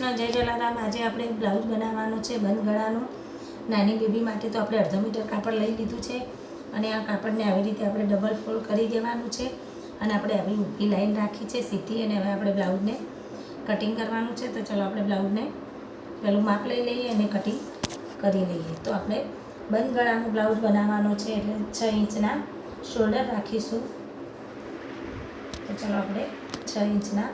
કૃષ્ણ, જય જલારામ, આજે આપણે બ્લાઉઝ બનાવવાનું છે બંધ ગળાનું નાની બેબી માટે તો આપણે અડધો મીટર કાપડ લઈ લીધું છે અને આ કાપડને આવી રીતે આપણે ડબલ ફોલ્ડ કરી દેવાનું છે અને આપણે આવી ઊભી લાઈન રાખી છે સીધી અને હવે આપણે બ્લાઉઝને કટિંગ કરવાનું છે. તો ચલો આપણે બ્લાઉઝને પહેલું માપ લઈ લઈએ અને કટિંગ કરી લઈએ. તો આપણે બંધ ગળાનું બ્લાઉઝ બનાવવાનો છે એટલે છ ઇંચના શોલ્ડર રાખીશું. તો ચલો આપણે છ ઇંચના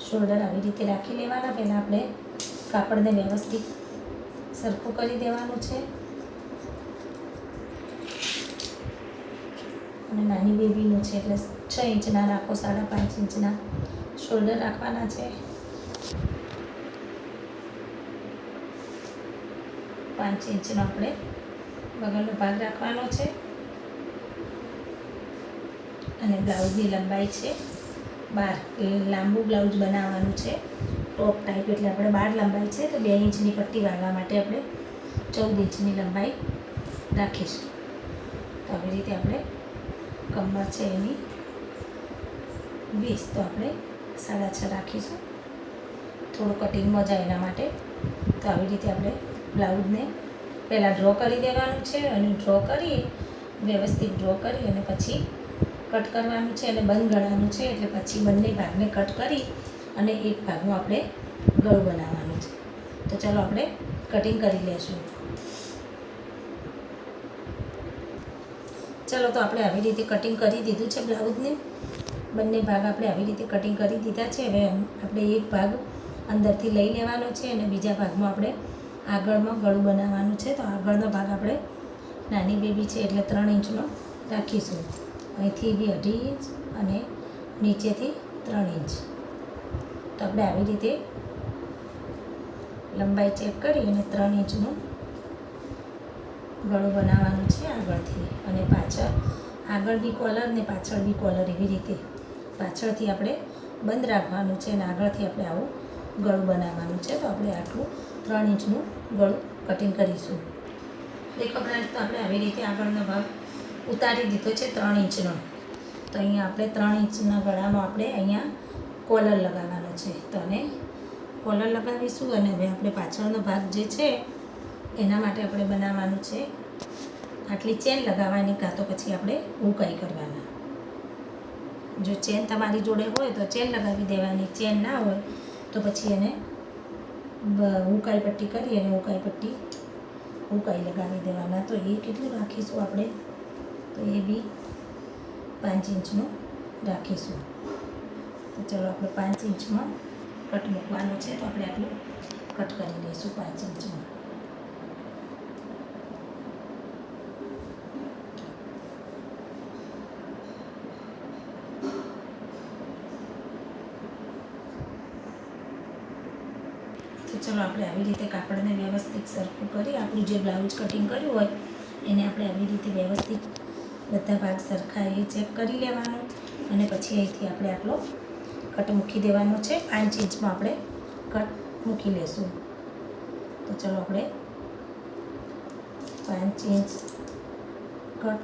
શોલ્ડર આવી રીતે રાખી લેવાના. પહેલાં આપણે કાપડને વ્યવસ્થિત સરખું કરી દેવાનું છે. અને નાની બેબીનું છે એટલે છ ઇંચના રાખો, સાડા પાંચ ઇંચના શોલ્ડર રાખવાના છે. પાંચ ઇંચનો આપણે બગલનો ભાગ રાખવાનો છે. અને બ્લાઉઝની લંબાઈ છે બાર લાંબુ બ્લાઉઝ બનાવવાનું છે. ટોપ ટાઈપ એટલે આપણે બાર લંબાઈ છે, તો બે ઇંચની પટ્ટી વાળવા માટે આપણે ચૌદ ઇંચની લંબાઈ રાખીશું. તો આવી રીતે આપણે કમર છે એની વીસ, તો આપણે સાડા છ રાખીશું. થોડું કટિંગમાં જાય એના માટે. તો આવી રીતે આપણે બ્લાઉઝને પહેલાં ડ્રો કરી દેવાનું છે, અને ડ્રો કરી વ્યવસ્થિત ડ્રો કરી અને પછી કટ કરવાનું છે અને બંધ ગળાનું છે એટલે પછી બંને ભાગને કટ કરી અને એક ભાગનું આપણે ગળું બનાવવાનું છે. તો ચાલો આપણે કટિંગ કરી લેશું ચાલો તો આપણે આવી રીતે કટિંગ કરી દીધું છે બ્લાઉઝને. બંને ભાગ આપણે આવી રીતે કટિંગ કરી દીધા છે. હવે આપણે એક ભાગ અંદરથી લઈ લેવાનો છે અને બીજા ભાગમાં આપણે આગળમાં ગળું બનાવવાનું છે. તો આગળનો ભાગ આપણે નાની બેબી છે એટલે ત્રણ ઇંચનો રાખીશું. અહીંથી બી અઢી ઇંચ અને નીચેથી ત્રણ ઇંચ. તો આપણે આવી રીતે લંબાઈ ચેક કરી અને ત્રણ ઇંચનું ગળું બનાવવાનું છે આગળથી. અને પાછળ, આગળ બી કોલર ને પાછળ બી કોલર એવી રીતે પાછળથી આપણે બંધ રાખવાનું છે અને આગળથી આપણે આવું ગળું બનાવવાનું છે. તો આપણે આટલું ત્રણ ઇંચનું ગળું કટિંગ કરીશું. દેખો ફ્રેન્ડ્સ તો આપણે આવી રીતે આગળનો ભાગ ઉતારી દીધો છે ત્રણ ઇંચનો. તો અહીંયા આપણે ત્રણ ઇંચના ગળામાં આપણે અહીંયા કોલર લગાવવાનો છે. તો અને કોલર લગાવીશું અને હવે આપણે પાછળનો ભાગ જે છે, એના માટે આપણે બનાવવાનું છે આટલી ચેન લગાવવાની કાં તો પછી આપણે ઉકાઈ કરવાના. જો ચેન તમારી જોડે હોય તો ચેન લગાવી દેવાની. ચેન ના હોય તો પછી એને ઉકાઈ પટ્ટી કરી અને ઉકાઈ પટ્ટી ઉકાઈ લગાવી દેવાના. તો એ કેટલું રાખીશું આપણે? તો એ બી પાંચ ઇંચનું રાખીશું. તો ચલો આપણે પાંચ ઇંચમાં કટ મૂકવાનું છે તો આપણે આટલું કટ કરી લઈશું પાંચ ઇંચમાં. તો ચલો આપણે આવી રીતે કાપડને વ્યવસ્થિત સરખું કરી આપણું જે બ્લાઉઝ કટિંગ કર્યું હોય એને આપણે આવી રીતે વ્યવસ્થિત બધા ભાગ સરખા એ ચેક કરી લેવાનું અને પછી અહીંથી આપણે આટલો કટ મૂકી દેવાનો છે. પાંચ ઇંચમાં આપણે કટ મૂકી લેશું. તો ચલો આપણે પાંચ ઇંચ કટ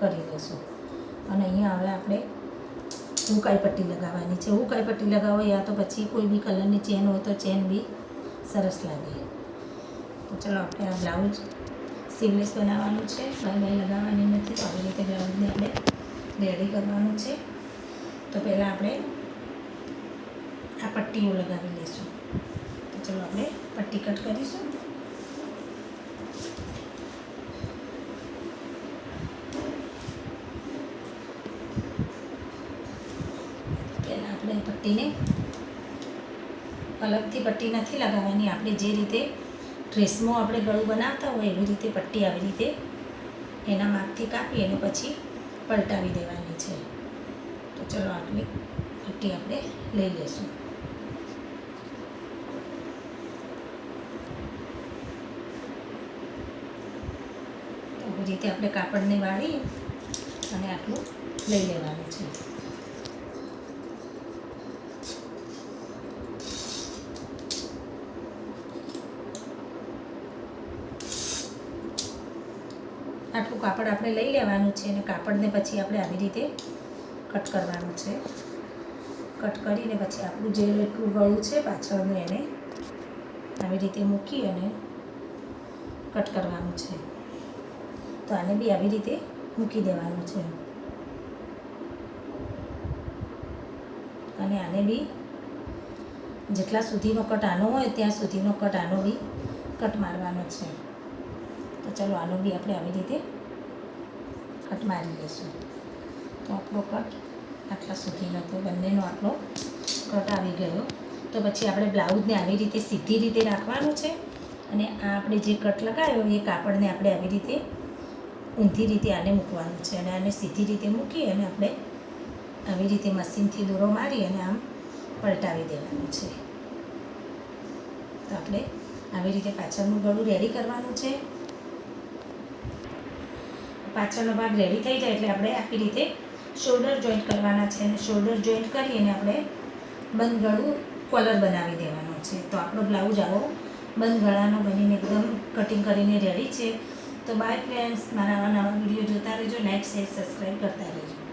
કરી લેશું. અને અહીંયા હવે આપણે ઉકાઈ પટ્ટી લગાવવાની છે. ઉકાઈ પટ્ટી લગાવો યા તો પછી કોઈ બી કલરની ચેન હોય તો ચેન બી સરસ લાગે. તો ચલો આપણે આ બ્લાઉઝ સીવલેસ બનાવવાનું છે. બાય લગાવવાની તો આવી રીતે બ્લાઉઝને આપણે રેડી કરવાનું છે. તો પહેલાં આપણે આ પટ્ટીઓ લગાવી લઈશું. તો ચલો આપણે પટ્ટી કટ કરીશું. પહેલાં આપણે પટ્ટીને અલગથી પટ્ટી નથી લગાવવાની. આપણે જે રીતે ડ્રેસમાં આપણે ગળું બનાવતા હોય એવી રીતે પટ્ટી આવી રીતે એના માપથી કાપી અને પછી પલટાવી દેવાની છે. તો ચલો આટલી પટ્ટી આપણે લઈ લઈશું. તો આવી રીતે આપણે કાપડને વાળી અને આટલું લઈ લેવાનું છે. આટલું કાપડ આપણે લઈ લેવાનું છે અને કાપડને પછી આપણે આવી રીતે કટ કરવાનું છે. કટ કરીને પછી આપણું જે એટલું ગળું છે પાછળનું એને આવી રીતે મૂકી અને કટ કરવાનું છે. તો આને બી આવી રીતે મૂકી દેવાનું છે. અને આને બી જેટલા સુધીનો કટ આનો હોય ત્યાં સુધીનો કટ આનો બી કટ મારવાનો છે. ચલો આનો બી આપણે આવી રીતે કટ મારી લઈશું. તો આપણો કટ આટલા સુધીનો તો બંનેનો આટલો કટ આવી ગયો. તો પછી આપણે બ્લાઉઝને આવી રીતે સીધી રીતે રાખવાનું છે અને આ આપણે જે કટ લગાવ્યો એ કાપડને આપણે આવી રીતે ઊંધી રીતે આને મૂકવાનું છે અને આને સીધી રીતે મૂકી અને આપણે આવી રીતે મશીનથી દોરો મારી અને આમ પલટાવી દેવાનું છે. તો આપણે આવી રીતે પાછળનું ગળું રેડી કરવાનું છે. પાછળનો ભાગ રેડી થઈ જાય એટલે આપણે આવી રીતે શોલ્ડર જોઈન્ટ કરવાના છે અને શોલ્ડર જોઈન્ટ કરી અને આપણે બંધ ગળું કોલર બનાવી દેવાનો છે. તો આપણો બ્લાઉઝ આવો બંધ ગળાનો બનીને એકદમ કટિંગ કરીને રેડી છે. તો બાય ફ્રેન્ડ્સ મારા આવા નવા વીડિયો જોતા રહેજો. લાઈક શેર સબસ્ક્રાઈબ કરતા રહેજો.